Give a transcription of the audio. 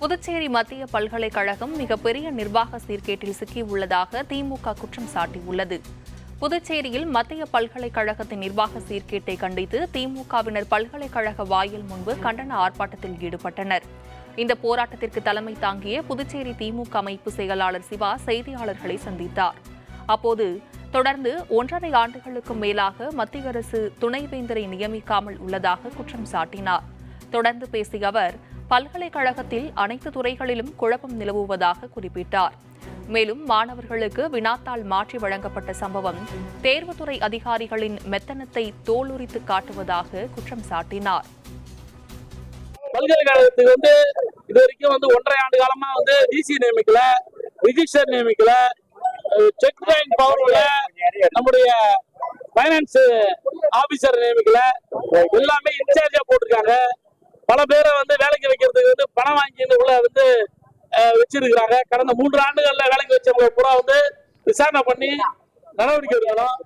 புதுச்சேரி மத்திய பல்கலைக்கழகம் மிகப்பெரிய நிர்வாக சீர்கேட்டில் சிக்கியுள்ளதாக திமுக குற்றம் சாட்டியுள்ளது. புதுச்சேரியில் மத்திய பல்கலைக்கழகத்தின் நிர்வாக சீர்கேட்டை கண்டித்து திமுகவினர் பல்கலைக்கழக வாயில் முன்பு கண்டன ஆர்ப்பாட்டத்தில் ஈடுபட்டனர். இந்த போராட்டத்திற்கு தலைமை தாங்கிய புதுச்சேரி திமுக அமைப்பு செயலாளர் சிவா செய்தியாளர்களை சந்தித்தார். அப்போது தொடர்ந்து ஒன்றரை ஆண்டுகளுக்கும் மேலாக மத்திய அரசு துணைவேந்தரை நியமிக்காமல் உள்ளதாக குற்றம் சாட்டினார். தொடர்ந்து பேசிய அவர் பல்கலைக்கழகத்தில் அனைத்து துறைகளிலும் குழப்பம் நிலவுவதாக குறிப்பிட்டார். மேலும் மாணவர்களுக்கு வினாத்தாள் மாற்றி வழங்கப்பட்ட சம்பவம் தேர்வுத்துறை அதிகாரிகளின் மெத்தனத்தை தோலுரித்து காட்டுவதாக குற்றம் சாட்டினார். பல்கலைக்கழகத்துக்கு வந்து இது வரைக்கும் வந்து ஒன்றரை ஆண்டு காலமா வந்து டிசி நியமிக்கல ரிஜிஸ்டர் நியமிக்கல செக் பேங்க் பவர்ல நம்முடைய பைனான்ஸ் ஆபீசர் நியமிக்கல. எல்லாமே இன்சார்ஜா போட்டிருக்காங்க. பல பேரை வந்து வந்து பணம் வாங்கி உள்ள வந்து வச்சிருக்கிறாங்க. கடந்த மூன்று ஆண்டுகள்ல வேலைக்கு வச்சவங்க பூரா வந்து விசாரணை பண்ணி நடவடிக்கை எடுக்கணும்.